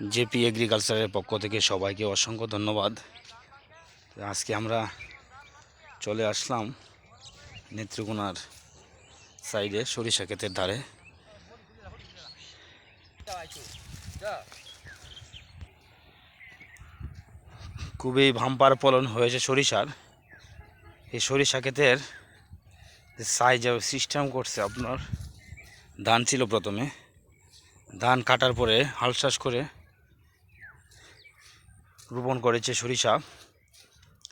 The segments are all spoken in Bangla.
জেপি এগ্রিকালচারের পক্ষ থেকে সবাইকে অসংখ্য ধন্যবাদ। আজকে আমরা চলে আসলাম নেত্রকোনার সাইডে সরিষা ক্ষেতের ধারে। খুবই ভাম্পার ফলন হয়েছে সরিষার। এই সরিষা ক্ষেতের সাইজ সিস্টেম করছে আপনার, ধান ছিল প্রথমে। ধান কাটার পরে হাল চাষ করে রোপণ করেছে সরিষা।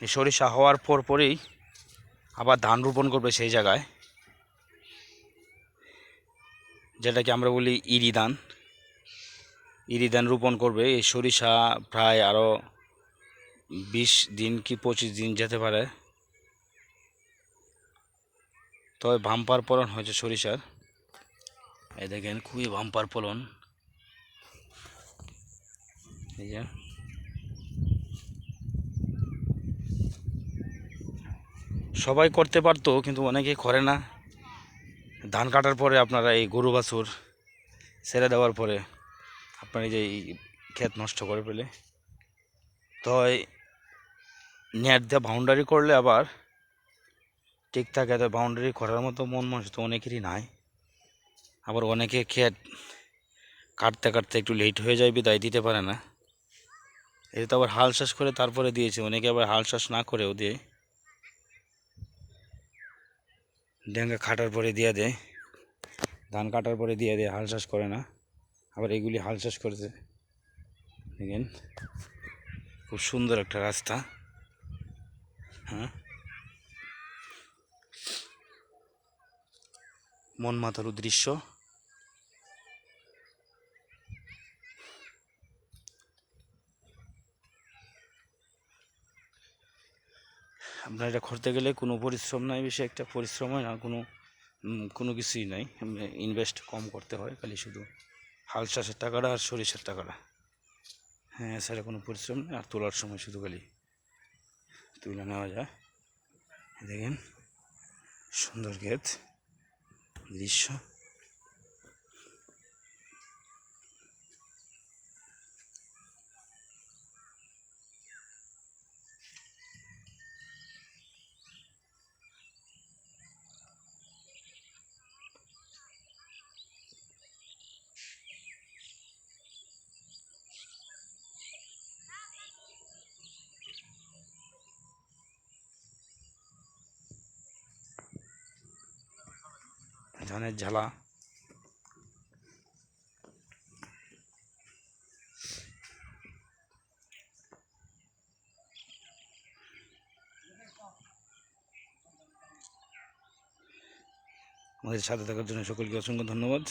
এই সরিষা হওয়ার পর পরেই আবার ধান রোপণ করবে সেই জায়গায়। যেটাকে আমরা বলি ইরি ধান। ইরি ধান রোপণ করবে। এই সরিষা প্রায় আরও বিশ দিন কি পঁচিশ দিন যেতে পারে। তবে ভাম্পার ফলন হয়েছে সরিষার। এই দেখেন, খুবই ভাম্পার ফলন। এই যে। সবাই করতে পারতো, কিন্তু অনেকে করে না। ধান কাটার পরে আপনারা এই গরু, বাছুর ছেড়ে দেওয়ার পরে আপনার এই যে এই ক্ষেত নষ্ট করে ফেলে। তো নেট দিয়ে বাউন্ডারি করলে আবার ঠিক থাকে, তো বাউন্ডারি করার মতো মন মানুষ তো অনেকেরই নাই। আবার অনেকে ক্ষেত কাটতে কাটতে একটু লেট হয়ে যায়, বিদায় দিতে পারে না। এটা তো আবার হাল চাষ করে তারপরে দিয়েছে, অনেকে আবার হাল চাষ না করেও দিয়ে। ডেঙ্গা কাটার পরে দিয়ে দেয় ধান কাটার পরে দিয়ে দেয় হাল চাষ করে না। আবার এগুলি হাল চাষ করেছে। দেখেন, খুব সুন্দর একটা রাস্তা। হ্যাঁ? মন মাতার দৃশ্য আপনার এটা করতে গেলে কোনো পরিশ্রম নাই, বেশি একটা পরিশ্রম হয় না, কোনো কোনো কিছুই নাই। ইনভেস্ট কম করতে হয় খালি শুধু হাল চাষের টাকাটা আর সরিষার টাকাটা। হ্যাঁ এছাড়া কোনো পরিশ্রম নেই, আর তোলার সময় শুধু খালি তুলে নেওয়া যায়। দেখেন, সুন্দর ক্ষেত, দৃশ্য। ধানের ঝালা। আমাদের সাথে থাকার জন্য সকলকে অসংখ্য ধন্যবাদ।